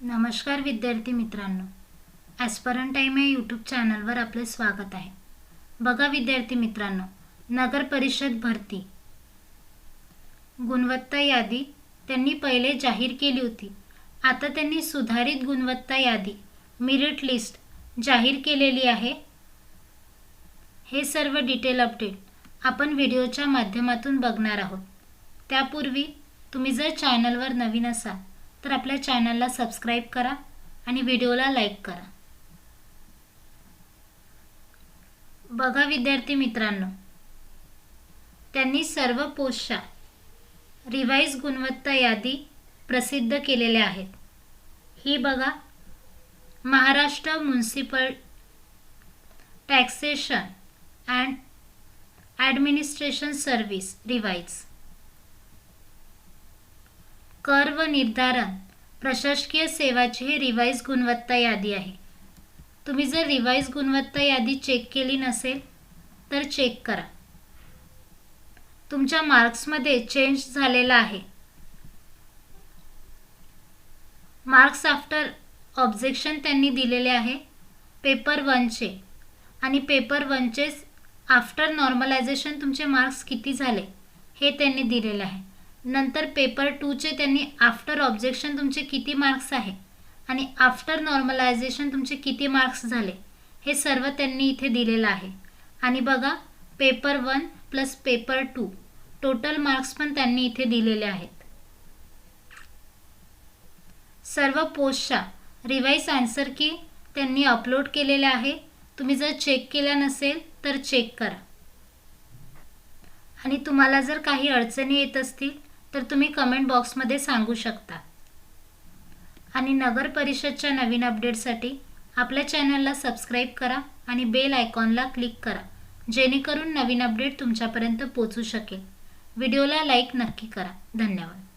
नमस्कार विद्यार्थी मित्रांनो. ॲस्परन टाईम या यूट्यूब चॅनलवर आपले स्वागत आहे. बघा विद्यार्थी मित्रांनो नगर परिषद भरती. गुणवत्ता यादी त्यांनी पहिले जाहीर केली होती. आता त्यांनी सुधारित गुणवत्ता यादी मिरिट लिस्ट जाहीर केलेली आहे. हे सर्व डिटेल अपडेट आपण व्हिडिओच्या माध्यमातून बघणार आहोत. त्यापूर्वी तुम्ही जर चॅनलवर नवीन असाल तर आपल्या चॅनलला सबस्क्राईब करा आणि व्हिडिओला लाईक करा. बघा विद्यार्थी मित्रांनो त्यांनी सर्व पोस्टच्या रिवाईज गुणवत्ता यादी प्रसिद्ध केलेल्या आहेत. ही बघा Maharashtra municipal taxation and administration service revise कर व निर्धारण प्रशासकीय सेवाची ही रिवाईज गुणवत्ता यादी आहे. तुम्ही जर रिवाईज गुणवत्ता यादी चेक केली नसेल तर चेक करा. तुमच्या मार्क्समध्ये चेंज झालेला आहे. मार्क्स आफ्टर ऑब्जेक्शन त्यांनी दिलेले आहे. पेपर वनचे आणि पेपर वनचे आफ्टर नॉर्मलायझेशन तुमचे मार्क्स किती झाले हे त्यांनी दिलेले आहे. नंतर पेपर टूचे त्यांनी आफ्टर ऑब्जेक्शन तुमचे किती मार्क्स आहे? आणि आफ्टर नॉर्मलायझेशन तुमचे किती मार्क्स झाले? हे सर्व त्यांनी इथे दिलेलं आहे. आणि बघा paper one plus paper two total marks पण त्यांनी इथे दिलेले आहेत. सर्व पोस्टच्या रिवाईज आन्सर की त्यांनी अपलोड केलेले आहे. तुम्ही जर चेक केल्या नसेल तर चेक करा. आणि तुम्हाला जर काही अडचणी येत असतील तर तुम्ही कमेंट बॉक्समध्ये सांगू शकता. आणि नगर परिषदच्या नवीन अपडेटसाठी आपल्या चॅनलला सबस्क्राईब करा आणि बेल आयकॉनला क्लिक करा जेणेकरून नवीन अपडेट तुमच्यापर्यंत पोचू शकेल. व्हिडिओला लाईक नक्की करा. धन्यवाद.